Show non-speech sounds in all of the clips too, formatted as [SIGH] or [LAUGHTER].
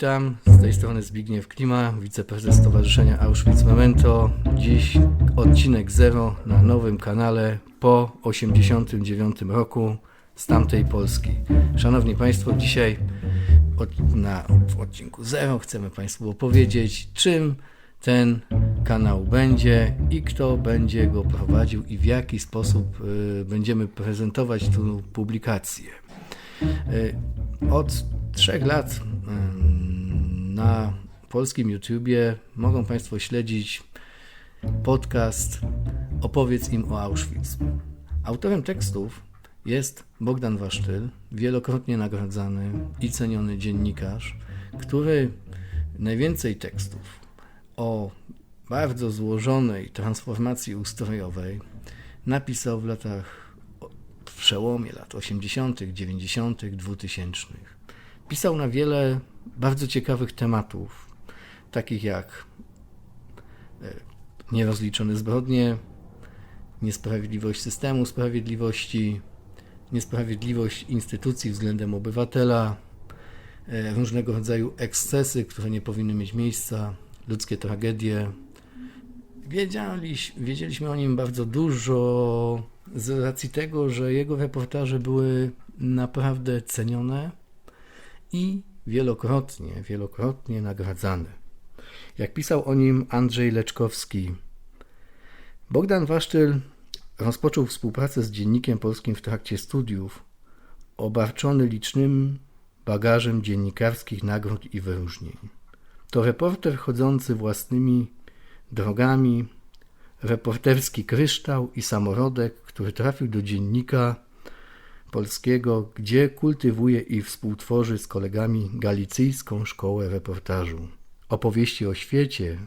Witam, z tej strony Zbigniew Klima, wiceprezes Stowarzyszenia Auschwitz Memento. Dziś odcinek zero na nowym kanale po 89 roku z tamtej Polski. Szanowni Państwo, dzisiaj od, na, w odcinku zero chcemy Państwu opowiedzieć, czym ten kanał będzie i kto będzie go prowadził i w jaki sposób y, będziemy prezentować tę publikację. Y, od trzech lat ym, na polskim YouTubie mogą Państwo śledzić podcast Opowiedz im o Auschwitz. Autorem tekstów jest Bogdan Wasztyl, wielokrotnie nagradzany i ceniony dziennikarz, który najwięcej tekstów o bardzo złożonej transformacji ustrojowej napisał w latach przełomie lat 80., 90., 2000. Pisał na wiele bardzo ciekawych tematów, takich jak e, nierozliczone zbrodnie, niesprawiedliwość systemu sprawiedliwości, niesprawiedliwość instytucji względem obywatela, e, różnego rodzaju ekscesy, które nie powinny mieć miejsca, ludzkie tragedie. Wiedzieliś, wiedzieliśmy o nim bardzo dużo z racji tego, że jego reportaże były naprawdę cenione i wielokrotnie, wielokrotnie nagradzane. Jak pisał o nim Andrzej Leczkowski, Bogdan Wasztyl rozpoczął współpracę z dziennikiem polskim w trakcie studiów, obarczony licznym bagażem dziennikarskich nagród i wyróżnień. To reporter chodzący własnymi drogami, reporterski kryształ i samorodek, który trafił do dziennika polskiego, gdzie kultywuje i współtworzy z kolegami galicyjską szkołę reportażu. Opowieści o świecie,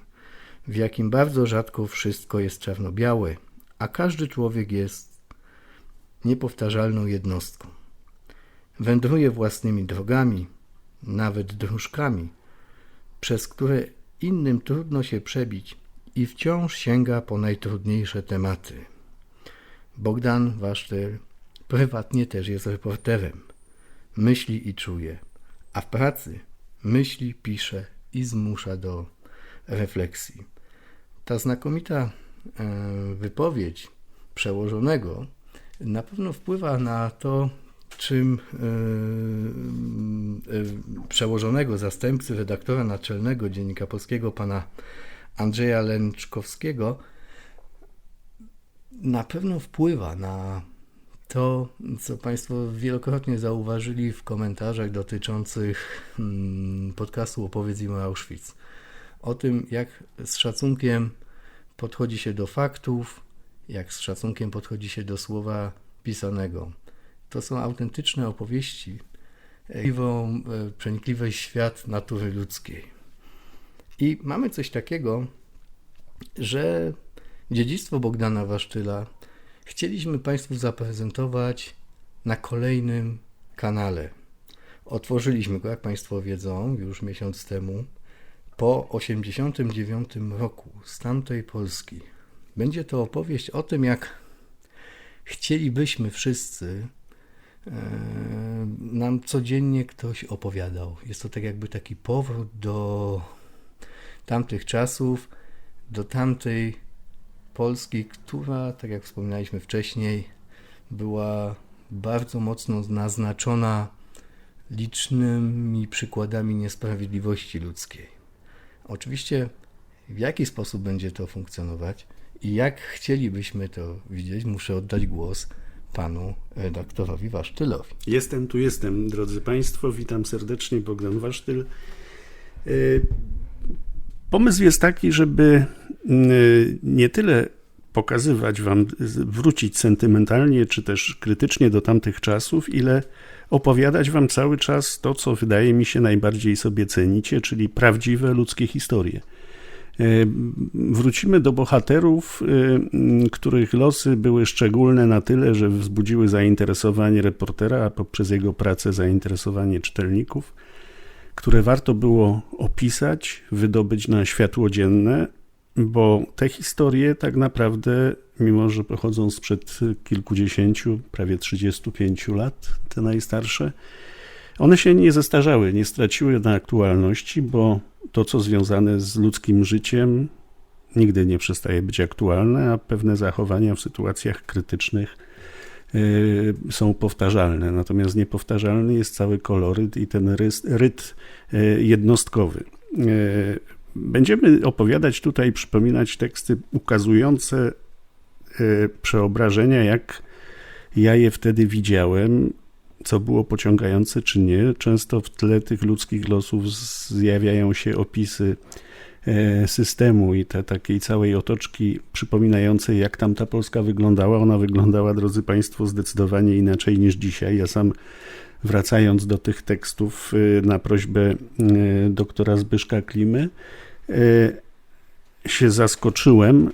w jakim bardzo rzadko wszystko jest czarno-białe, a każdy człowiek jest niepowtarzalną jednostką. Wędruje własnymi drogami, nawet dróżkami, przez które innym trudno się przebić i wciąż sięga po najtrudniejsze tematy. Bogdan Wasztyl prywatnie też jest reporterem. Myśli i czuje, a w pracy myśli, pisze i zmusza do refleksji. Ta znakomita e, wypowiedź przełożonego na pewno wpływa na to, czym e, e, przełożonego zastępcy redaktora naczelnego Dziennika Polskiego, pana Andrzeja Lęczkowskiego, na pewno wpływa na to, co Państwo wielokrotnie zauważyli w komentarzach dotyczących mm, podcastu Opowiedz im o Auschwitz. O tym, jak z szacunkiem podchodzi się do faktów, jak z szacunkiem podchodzi się do słowa pisanego. To są autentyczne opowieści, e, przenikliwy świat natury ludzkiej. I mamy coś takiego, że dziedzictwo Bogdana Wasztyla chcieliśmy Państwu zaprezentować na kolejnym kanale. Otworzyliśmy go, jak Państwo wiedzą, już miesiąc temu, po 89 roku z tamtej Polski. Będzie to opowieść o tym, jak chcielibyśmy wszyscy, e, nam codziennie ktoś opowiadał. Jest to tak jakby taki powrót do tamtych czasów, do tamtej Polski, która, tak jak wspominaliśmy wcześniej, była bardzo mocno naznaczona licznymi przykładami niesprawiedliwości ludzkiej. Oczywiście, w jaki sposób będzie to funkcjonować i jak chcielibyśmy to widzieć, muszę oddać głos panu redaktorowi Wasztylowi. Jestem, tu jestem, drodzy Państwo. Witam serdecznie, Bogdan Wasztyl. Pomysł jest taki, żeby y, nie tyle pokazywać Wam, wrócić sentymentalnie czy też krytycznie do tamtych czasów, ile opowiadać Wam cały czas to, co wydaje mi się najbardziej sobie cenicie, czyli prawdziwe ludzkie historie. E, wrócimy do bohaterów, e, których losy były szczególne na tyle, że wzbudziły zainteresowanie reportera, a poprzez jego pracę zainteresowanie czytelników, które warto było opisać, wydobyć na światło dzienne, bo te historie tak naprawdę, mimo że pochodzą sprzed kilkudziesięciu, prawie 35 lat, te najstarsze, One się nie zestarzały, nie straciły na aktualności, bo to, co związane z ludzkim życiem, nigdy nie przestaje być aktualne, a pewne zachowania w sytuacjach krytycznych są powtarzalne. Natomiast niepowtarzalny jest cały koloryt i ten rytm y, jednostkowy. Y, Będziemy opowiadać tutaj, przypominać teksty ukazujące y, przeobrażenia, jak ja je wtedy widziałem, co było pociągające czy nie. Często w tle tych ludzkich losów zjawiają się opisy systemu i te takiej całej otoczki przypominającej, jak tam ta Polska wyglądała. Ona wyglądała, drodzy Państwo, zdecydowanie inaczej niż dzisiaj. Ja sam wracając do tych tekstów y, na prośbę y, doktora Zbyszka Klimy, się zaskoczyłem,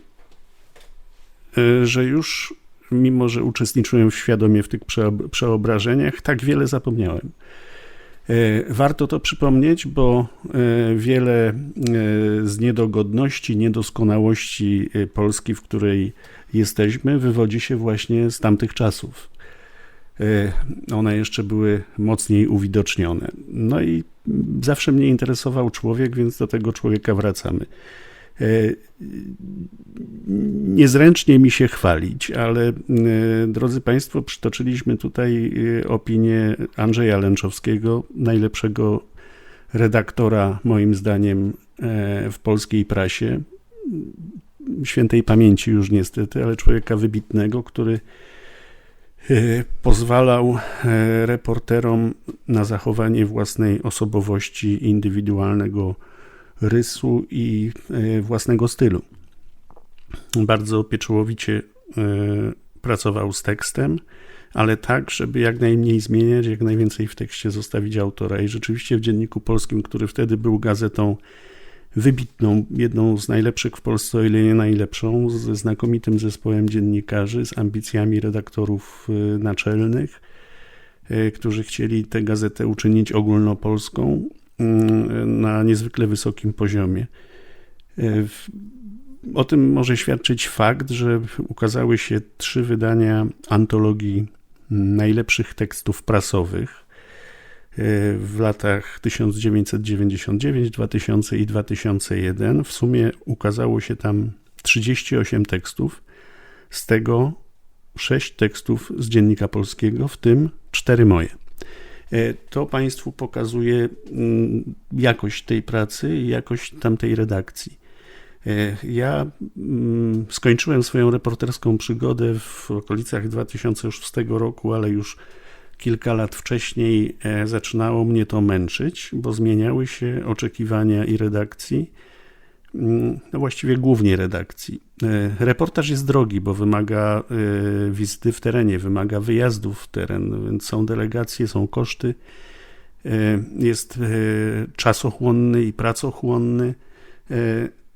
że już mimo, że uczestniczyłem świadomie w tych przeob- przeobrażeniach, tak wiele zapomniałem. E, Warto to przypomnieć, bo e, wiele e, z niedogodności, niedoskonałości Polski, w której jesteśmy, wywodzi się właśnie z tamtych czasów. One jeszcze były mocniej uwidocznione. No i zawsze mnie interesował człowiek, więc do tego człowieka wracamy. E, Niezręcznie mi się chwalić, ale e, drodzy Państwo, przytoczyliśmy tutaj e, opinię Andrzeja Lęczowskiego, najlepszego redaktora, moim zdaniem, w polskiej prasie. Świętej pamięci już niestety, ale człowieka wybitnego, który pozwalał reporterom na zachowanie własnej osobowości, indywidualnego rysu i e, własnego stylu. Bardzo pieczołowicie e, pracował z tekstem, ale tak, żeby jak najmniej zmieniać, jak najwięcej w tekście zostawić autora. I rzeczywiście w Dzienniku Polskim, który wtedy był gazetą wybitną, jedną z najlepszych w Polsce, o ile nie najlepszą, ze znakomitym zespołem dziennikarzy, z ambicjami redaktorów e, naczelnych, którzy chcieli tę gazetę uczynić ogólnopolską na niezwykle wysokim poziomie. E, O tym może świadczyć fakt, że ukazały się trzy wydania antologii najlepszych tekstów prasowych e, w latach 1999, 2000 i 2001. W sumie ukazało się tam 38 tekstów, z tego 6 tekstów z Dziennika Polskiego, w tym 4 moje. E, To Państwu pokazuje mm, jakość tej pracy i jakość tamtej redakcji. E, Ja mm, skończyłem swoją reporterską przygodę w okolicach 2006 roku, ale już kilka lat wcześniej e, zaczynało mnie to męczyć, bo zmieniały się oczekiwania i redakcji, no właściwie głównie redakcji. E, Reportaż jest drogi, bo wymaga e, wizyty w terenie, wymaga wyjazdów w teren, więc są delegacje, są koszty, e, jest czasochłonny i pracochłonny,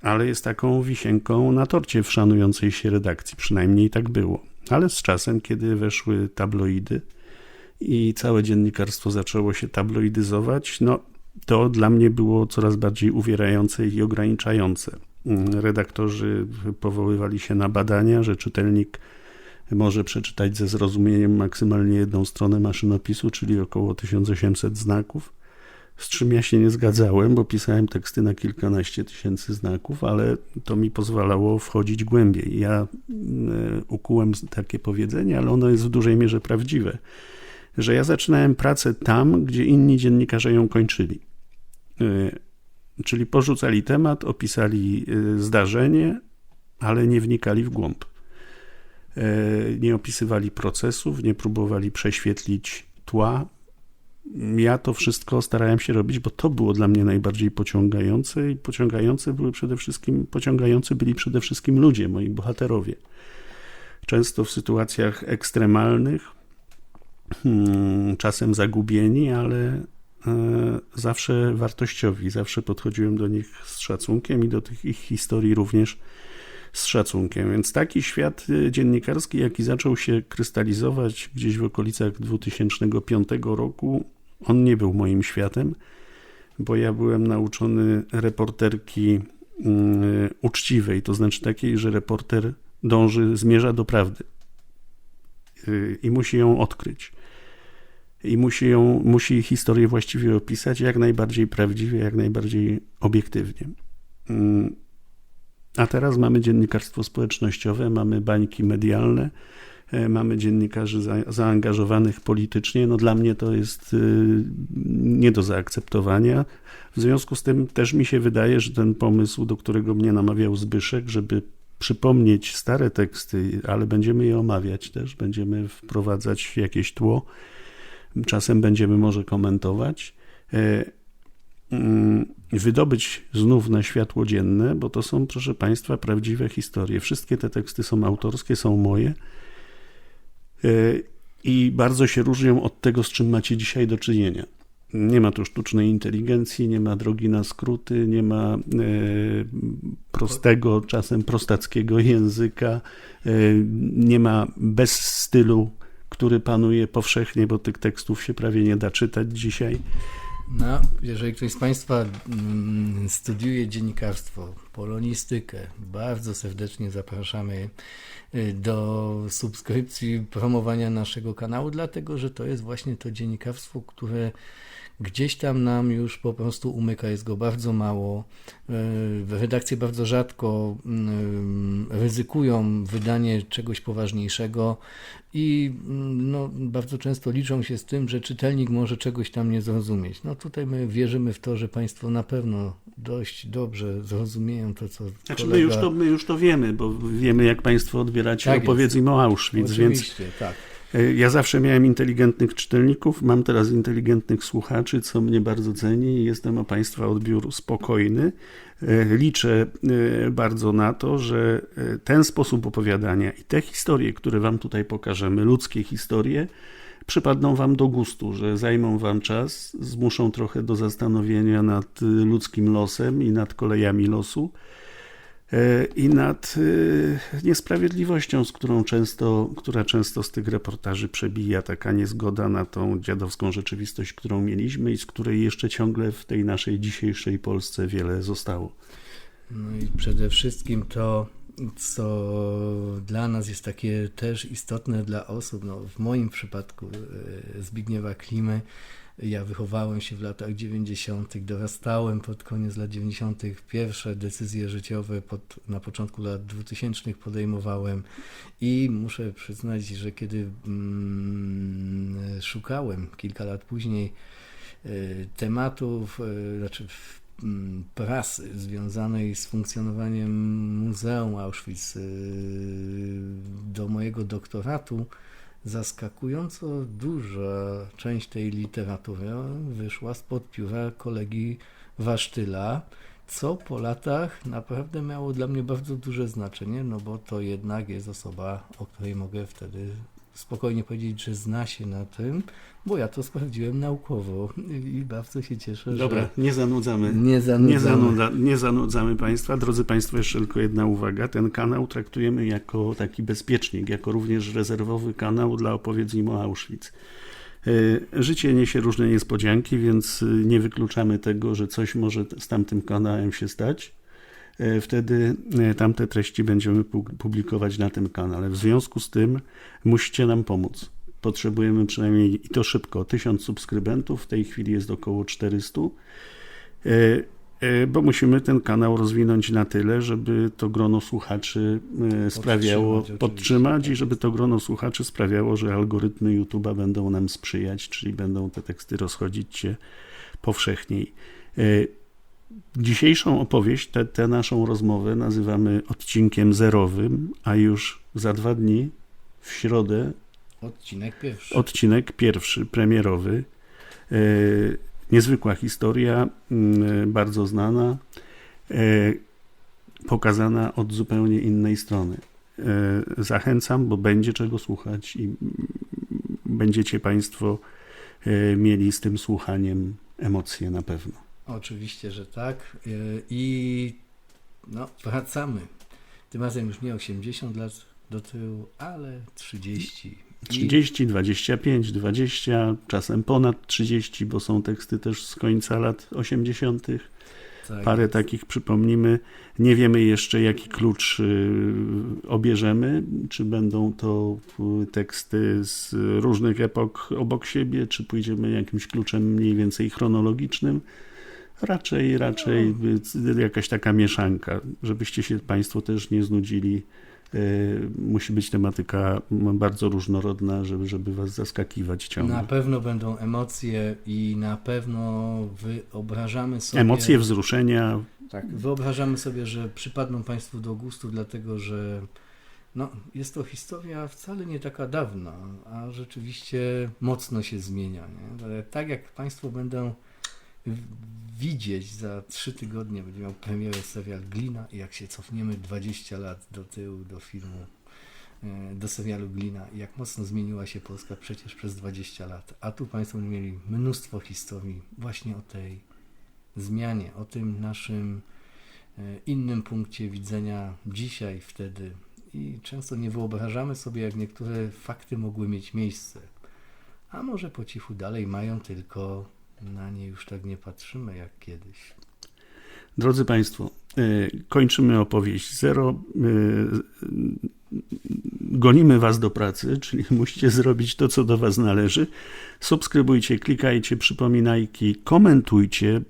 ale jest taką wisienką na torcie w szanującej się redakcji, przynajmniej tak było. Ale z czasem, kiedy weszły tabloidy i całe dziennikarstwo zaczęło się tabloidyzować, no to dla mnie było coraz bardziej uwierające i ograniczające. Mm, Redaktorzy powoływali się na badania, że czytelnik może przeczytać ze zrozumieniem maksymalnie jedną stronę maszynopisu, czyli około 1800 znaków z czym ja się nie zgadzałem, bo pisałem teksty na kilkanaście tysięcy znaków, ale to mi pozwalało wchodzić głębiej. Ja mm, ukułem takie powiedzenie, ale ono jest w dużej mierze prawdziwe, że ja zaczynałem pracę tam, gdzie inni dziennikarze ją kończyli. Y, Czyli porzucali temat, opisali y, zdarzenie, ale nie wnikali w głąb. Y, Nie opisywali procesów, nie próbowali prześwietlić tła, ja to wszystko starałem się robić, bo to było dla mnie najbardziej pociągające i pociągające były przede wszystkim, pociągający byli przede wszystkim ludzie, moi bohaterowie. Często w sytuacjach ekstremalnych, czasem zagubieni, ale e, zawsze wartościowi, zawsze podchodziłem do nich z szacunkiem i do tych ich historii również z szacunkiem. Więc taki świat y, dziennikarski, jaki zaczął się krystalizować gdzieś w okolicach 2005 roku, on nie był moim światem, bo ja byłem nauczony reporterki y, uczciwej, to znaczy takiej, że reporter dąży, zmierza do prawdy i musi ją odkryć. i musi, ją, musi historię właściwie opisać jak najbardziej prawdziwie, jak najbardziej obiektywnie. Mm. A teraz mamy dziennikarstwo społecznościowe, mamy bańki medialne, e, mamy dziennikarzy za, zaangażowanych politycznie. No dla mnie to jest y, nie do zaakceptowania. W związku z tym też mi się wydaje, że ten pomysł, do którego mnie namawiał Zbyszek, żeby przypomnieć stare teksty, ale będziemy je omawiać też, będziemy wprowadzać jakieś tło, czasem będziemy może komentować, e, mm, wydobyć znów na światło dzienne, bo to są, proszę Państwa, prawdziwe historie. Wszystkie te teksty są autorskie, są moje e, i bardzo się różnią od tego, z czym macie dzisiaj do czynienia. Nie ma tu sztucznej inteligencji, nie ma drogi na skróty, nie ma e, prostego, czasem prostackiego języka, e, nie ma bez stylu, który panuje powszechnie, bo tych tekstów się prawie nie da czytać dzisiaj. No, jeżeli ktoś z Państwa mm, studiuje dziennikarstwo, polonistykę, bardzo serdecznie zapraszamy y, do subskrypcji, promowania naszego kanału, dlatego że to jest właśnie to dziennikarstwo, które gdzieś tam nam już po prostu umyka, jest go bardzo mało. Y, Redakcje bardzo rzadko mm, ryzykują wydanie czegoś poważniejszego i mm, no, bardzo często liczą się z tym, że czytelnik może czegoś tam nie zrozumieć. No tutaj my wierzymy w to, że Państwo na pewno dość dobrze zrozumieją to, co Znaczy kolega... my już, to, my już to wiemy, bo wiemy jak Państwo odbieracie Tak jest. opowiedz im o Auschwitz, więc tak. e, ja zawsze miałem inteligentnych czytelników, mam teraz inteligentnych słuchaczy, co mnie bardzo ceni i jestem o Państwa odbiór spokojny. E, Liczę e, bardzo na to, że ten sposób opowiadania i te historie, które Wam tutaj pokażemy, ludzkie historie, przypadną Wam do gustu, że zajmą Wam czas, zmuszą trochę do zastanowienia nad y, ludzkim losem i nad kolejami losu e, i nad y, niesprawiedliwością, z którą często, która często z tych reportaży przebija taka niezgoda na tą dziadowską rzeczywistość, którą mieliśmy i z której jeszcze ciągle w tej naszej dzisiejszej Polsce wiele zostało. No i przede wszystkim to, co dla nas jest takie też istotne dla osób, no w moim przypadku e, Zbigniewa Klimy, ja wychowałem się w latach 90., dorastałem pod koniec lat 90., pierwsze decyzje życiowe pod, na początku lat 2000 podejmowałem i muszę przyznać, że kiedy mm, szukałem kilka lat później e, tematów, e, znaczy prasy związanej z funkcjonowaniem Muzeum Auschwitz y, do mojego doktoratu, zaskakująco duża część tej literatury wyszła spod pióra kolegi Wasztyla, co po latach naprawdę miało dla mnie bardzo duże znaczenie, no bo to jednak jest osoba, o której mogę wtedy spokojnie powiedzieć, że zna się na tym, bo ja to sprawdziłem naukowo i bardzo się cieszę, Dobra, że nie zanudzamy. nie zanudzamy. Nie, zanudza, nie zanudzamy Państwa. Drodzy Państwo, jeszcze tylko jedna uwaga. Ten kanał traktujemy jako taki bezpiecznik, jako również rezerwowy kanał dla opowiedzi o Auschwitz. Y, Życie niesie różne niespodzianki, więc y, nie wykluczamy tego, że coś może z tamtym kanałem się stać. Y, Wtedy y, tamte treści będziemy pu- publikować na tym kanale. W związku z tym musicie nam pomóc. Potrzebujemy przynajmniej i to szybko 1000 subskrybentów, w tej chwili jest około 400. E, e, bo musimy ten kanał rozwinąć na tyle, żeby to grono słuchaczy e, sprawiało, oczywiście, podtrzymać i tak żeby to grono słuchaczy sprawiało, że algorytmy YouTube'a będą nam sprzyjać, czyli będą te teksty rozchodzić się powszechniej. E, Dzisiejszą opowieść, tę naszą rozmowę nazywamy odcinkiem zerowym, a już za dwa dni, w środę, Odcinek pierwszy. odcinek pierwszy, premierowy. E, Niezwykła historia, mm, bardzo znana, e, pokazana od zupełnie innej strony. E, Zachęcam, bo będzie czego słuchać i będziecie Państwo e, mieli z tym słuchaniem emocje na pewno. Oczywiście, że tak. Yy, I no, wracamy. Tym razem już nie 80 lat do tyłu, ale 30. I 30, 25, 20, czasem ponad 30, bo są teksty też z końca lat 80. Tak Parę jest. takich przypomnimy. Nie wiemy jeszcze, jaki klucz y, obierzemy. Czy będą to y, teksty z różnych epok obok siebie, czy pójdziemy jakimś kluczem mniej więcej chronologicznym. Raczej, raczej y, jakaś taka mieszanka, żebyście się Państwo też nie znudzili. Y, Musi być tematyka bardzo różnorodna, żeby, żeby Was zaskakiwać ciągle. Na pewno będą emocje i na pewno wyobrażamy sobie... Emocje, wzruszenia, Tak, wyobrażamy sobie, że przypadną Państwu do gustu, dlatego że no, jest to historia wcale nie taka dawna, a rzeczywiście mocno się zmienia. Nie? Ale tak jak Państwo będą widzieć, za trzy tygodnie będzie miał premierę serial Glina i jak się cofniemy 20 lat do tyłu, do filmu, e, do serialu Glina jak mocno zmieniła się Polska przecież przez 20 lat. A tu Państwo mieli mnóstwo historii właśnie o tej zmianie, o tym naszym e, innym punkcie widzenia dzisiaj, wtedy. I często nie wyobrażamy sobie, jak niektóre fakty mogły mieć miejsce. A może po cichu dalej mają, tylko na nie już tak nie patrzymy jak kiedyś. Drodzy Państwo, y, kończymy opowieść zero. y, Gonimy Was do pracy, [LAUGHS] czyli musicie zrobić to, co do Was należy. Subskrybujcie, klikajcie, przypominajki, komentujcie.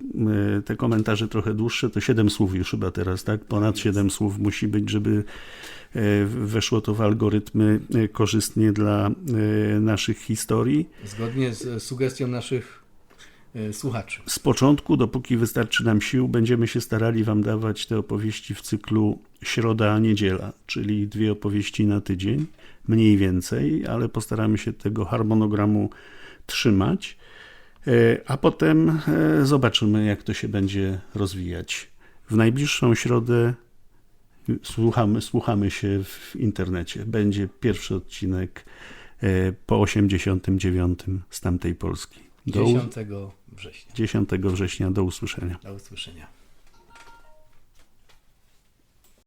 Y, Te komentarze trochę dłuższe, to 7 słów już chyba teraz, tak? Ponad 7 słów musi być, żeby y, weszło to w algorytmy y, korzystnie dla y, naszych historii. Zgodnie z sugestią naszych słuchaczy. Z początku, dopóki wystarczy nam sił, będziemy się starali Wam dawać te opowieści w cyklu środa-niedziela, czyli dwie opowieści na tydzień, mniej więcej, ale postaramy się tego harmonogramu trzymać. E, A potem e, zobaczymy, jak to się będzie rozwijać. W najbliższą środę słuchamy, słuchamy się w internecie. Będzie pierwszy odcinek e, po 89 z tamtej Polski. Do u- 10 września. 10 września. Do usłyszenia. Do usłyszenia.